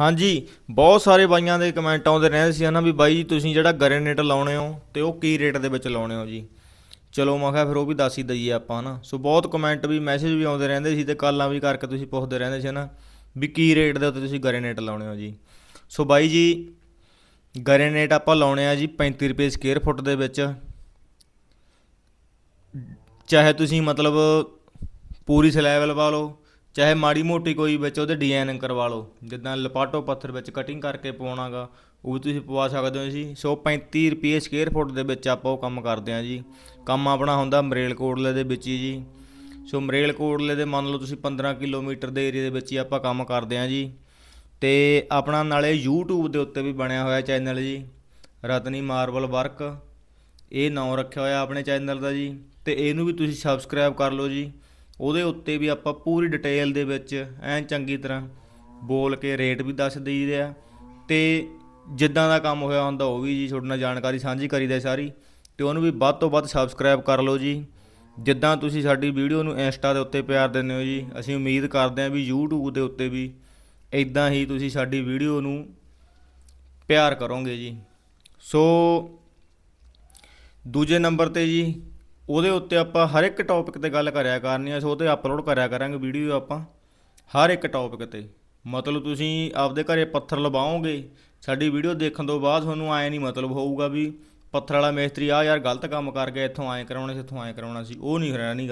ਹਾਂਜੀ, ਬਹੁਤ ਸਾਰੇ ਬਾਈਆਂ ਦੇ ਕਮੈਂਟ ਆਉਂਦੇ ਰਹਿੰਦੇ ਸੀ ਹਨਾ ਵੀ ਬਾਈ ਜੀ ਤੁਸੀਂ ਜਿਹੜਾ ਗਰੇਨੇਟ ਲਾਉਣੇ ਹੋ ਤੇ ਉਹ ਕੀ ਰੇਟ ਦੇ ਵਿੱਚ ਲਾਉਣੇ ਹੋ ਜੀ? ਚਲੋ ਮੈਂ ਕਿਹਾ ਫਿਰ ਉਹ ਵੀ ਦੱਸ ਹੀ ਦਈਏ ਆਪਾਂ ਹਨਾ। ਸੋ ਬਹੁਤ ਕਮੈਂਟ ਵੀ ਮੈਸੇਜ ਵੀ ਆਉਂਦੇ ਰਹਿੰਦੇ ਸੀ ਤੇ ਕਾਲਾਂ ਵੀ ਕਰਕੇ ਤੁਸੀਂ ਪੁੱਛਦੇ ਰਹਿੰਦੇ ਸੀ ਹਨਾ ਵੀ ਕੀ ਰੇਟ ਦੇ ਉੱਤੇ ਤੁਸੀਂ ਗਰੇਨੇਟ ਲਾਉਣੇ ਹੋ ਜੀ। ਸੋ ਬਾਈ ਜੀ, ਗਰੇਨੇਟ ਆਪਾਂ ਲਾਉਣੇ ਆ ਜੀ 35 ਰੁਪਏ ਸਕੁਅਰ ਫੁੱਟ ਦੇ ਵਿੱਚ। ਚਾਹੇ ਤੁਸੀਂ ਮਤਲਬ ਪੂਰੀ ਸਲੈਬ ਲਵਾ ਲਓ ਚਾਹੇ ਮਾੜੀ ਮੋਟੀ ਕੋਈ ਵਿੱਚ ਉਹਦੇ ਡਿਜ਼ਾਈਨ ਕਰਵਾ ਲਓ, ਜਿੱਦਾਂ ਲਪਾਟੋ ਪੱਥਰ ਵਿੱਚ ਕਟਿੰਗ ਕਰਕੇ ਪਵਾਉਣਾਗਾ, ਉਹ ਵੀ ਤੁਸੀਂ ਪਵਾ ਸਕਦੇ ਹੋ ਜੀ। ਸੋ 35 ਰੁਪਏ ਸਕੁਅਰ ਫੁੱਟ ਦੇ ਵਿੱਚ ਆਪਾਂ ਉਹ ਕੰਮ ਕਰਦੇ ਹਾਂ ਜੀ। ਕੰਮ ਆਪਣਾ ਹੁੰਦਾ ਮਰੇਲ ਕੋਟਲੇ ਦੇ ਵਿੱਚ ਹੀ ਜੀ। ਸੋ ਮਰੇਲ ਕੋਟਲੇ ਦੇ ਮੰਨ ਲਓ ਤੁਸੀਂ 15 ਕਿਲੋਮੀਟਰ ਦੇ ਏਰੀਆ ਦੇ ਵਿੱਚ ਹੀ ਆਪਾਂ ਕੰਮ ਕਰਦੇ ਹਾਂ ਜੀ। ਤੇ ਆਪਣਾ ਨਾਲੇ YouTube ਦੇ ਉੱਤੇ ਵੀ ਬਣਿਆ ਹੋਇਆ ਚੈਨਲ ਜੀ। Ratni marble work. ਇਹ ਨਾਮ ਰੱਖਿਆ ਹੋਇਆ ਆਪਣੇ ਚੈਨਲ ਦਾ ਜੀ। ਤੇ ਇਹਨੂੰ ਵੀ ਤੁਸੀਂ ਸਬਸਕ੍ਰਾਈਬ ਕਰ ਲਓ ਜੀ। ਉਹਦੇ ਉੱਤੇ ਵੀ ਆਪਾਂ ਪੂਰੀ ਡਿਟੇਲ ਦੇ ਵਿੱਚ ਐਨ ਚੰਗੀ ਤਰ੍ਹਾਂ ਬੋਲ ਕੇ ਰੇਟ ਵੀ ਦੱਸ ਦਈਦੇ ਆ। ਤੇ ਜਿੱਦਾਂ ਦਾ ਕੰਮ ਹੋਇਆ ਹੁੰਦਾ ਉਹ ਵੀ ਜੀ ਤੁਹਾਡੇ ਨਾਲ ਜਾਣਕਾਰੀ ਸਾਂਝੀ ਕਰੀਦਾ ਸਾਰੀ। ਤੇ ਉਹਨੂੰ ਵੀ ਵੱਧ ਤੋਂ ਵੱਧ ਸਬਸਕ੍ਰਾਈਬ ਕਰ ਲਓ ਜੀ। ਜਿੱਦਾਂ ਤੁਸੀਂ ਸਾਡੀ ਵੀਡੀਓ ਨੂੰ ਇੰਸਟਾ ਦੇ ਉੱਤੇ ਪਿਆਰ ਦਿੰਦੇ ਹੋ ਜੀ, ਅਸੀਂ ਉਮੀਦ ਕਰਦੇ ਹਾਂ ਵੀ YouTube ਦੇ ਉੱਤੇ ਵੀ ਇਦਾਂ ਹੀ ਤੁਸੀਂ ਸਾਡੀ ਵੀਡੀਓ ਨੂੰ ਪਿਆਰ ਕਰੋਗੇ ਜੀ। ਸੋ ਦੂਜੇ ਨੰਬਰ ਤੇ ਜੀ ਉਹਦੇ ਉੱਤੇ ਆਪਾਂ ਹਰ ਇੱਕ ਟੌਪਿਕ ਤੇ ਗੱਲ ਕਰਿਆ ਕਰਨੀ ਆ ਸੋ ਉਹ ਤੇ ਅਪਲੋਡ ਕਰਿਆ ਕਰਾਂਗੇ ਵੀਡੀਓ ਆਪਾਂ, ਹਰ ਇੱਕ ਟੌਪਿਕ ਤੇ। ਮਤਲਬ ਤੁਸੀਂ ਆਪਦੇ ਘਰੇ ਪੱਥਰ ਲਵਾਓਗੇ, ਸਾਡੀ ਵੀਡੀਓ ਦੇਖਣ ਤੋਂ ਬਾਅਦ ਤੁਹਾਨੂੰ ਐ ਨਹੀਂ ਮਤਲਬ ਹੋਊਗਾ ਵੀ ਪੱਥਰ ਵਾਲਾ ਮਿਸਤਰੀ ਆ ਯਾਰ ਗਲਤ ਕੰਮ ਕਰ ਗਿਆ, ਇੱਥੋਂ ਐਂ ਕਰਾਉਣਾ ਸੀ, ਇੱਥੋਂ ਐਂ ਕਰਾਉਣਾ ਸੀ, ਉਹ ਨਹੀਂ ਰਹਿਣਾ ਨਹੀਂ